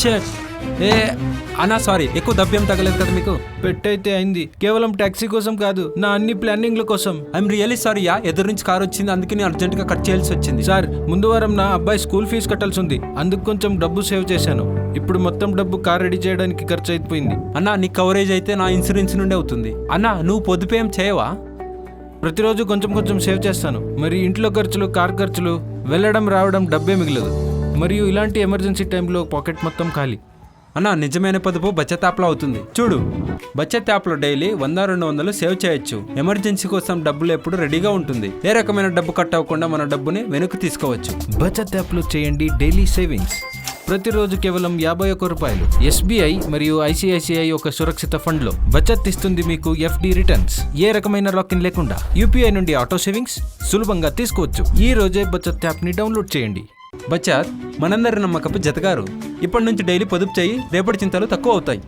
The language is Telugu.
షట్. ఏ అన్నా సారీ ఎక్కువ దెబ్బేం తగలేదు కదా మీకు? పెట్టయితే అయింది. కేవలం టాక్సీ కోసం కాదు నా అన్ని ప్లానింగ్ల కోసం. ఐఎమ్ రియలీ సారీ యా ఎదురు నుంచి కార్ వచ్చింది అందుకే నేను అర్జెంట్గా కట్ చేయాల్సి వచ్చింది. సార్ ముందు వారం నా అబ్బాయి స్కూల్ ఫీజు కట్టాల్సి ఉంది. అందుకు కొంచెం డబ్బు సేవ్ చేశాను. ఇప్పుడు మొత్తం డబ్బు కార్ రెడీ చేయడానికి ఖర్చు అయిపోయింది అన్నా నీ కవరేజ్ అయితే నా ఇన్సూరెన్స్ నుండే అవుతుంది. అన్నా నువ్వు పొదుపు ఏం చేయవా? ప్రతిరోజు కొంచెం కొంచెం సేవ్ చేస్తాను. మరి ఇంట్లో ఖర్చులు కార్ ఖర్చులు వెళ్ళడం రావడం డబ్బే మిగలదు. మరియు ఇలాంటి ఎమర్జెన్సీ టైంలో పాకెట్ మొత్తం ఖాళీ. అన్నా నిజమైన పొదుపు బచత్ యాప్లో అవుతుంది. చూడు బచత్ యాప్లో డైలీ వంద రెండు వందలు సేవ్ చేయొచ్చు. ఎమర్జెన్సీ కోసం డబ్బులు ఎప్పుడు రెడీగా ఉంటుంది. ఏ రకమైన డబ్బు కట్ అవ్వకుండా మన డబ్బుని వెనక్కి తీసుకోవచ్చు. బచత్ యాప్లో చేయండి డైలీ సేవింగ్స్. ప్రతిరోజు కేవలం యాభై ఒక్క రూపాయలు. ఎస్బీఐ మరియు ఐసిఐసిఐ ఒక సురక్షిత ఫండ్లో బచత్ ఇస్తుంది మీకు ఎఫ్డి రిటర్న్స్. ఏ రకమైన లాకిన్ లేకుండా యూపీఐ నుండి ఆటో సేవింగ్స్ సులభంగా తీసుకోవచ్చు. ఈ రోజే బచత్ యాప్ని డౌన్లోడ్ చేయండి. బచ్చార్ మనందరి నమ్మకపు జతగారు. ఇప్పటి నుంచి డైలీ పొదుపు చేయి రేపటి చింతలు తక్కువ అవుతాయి.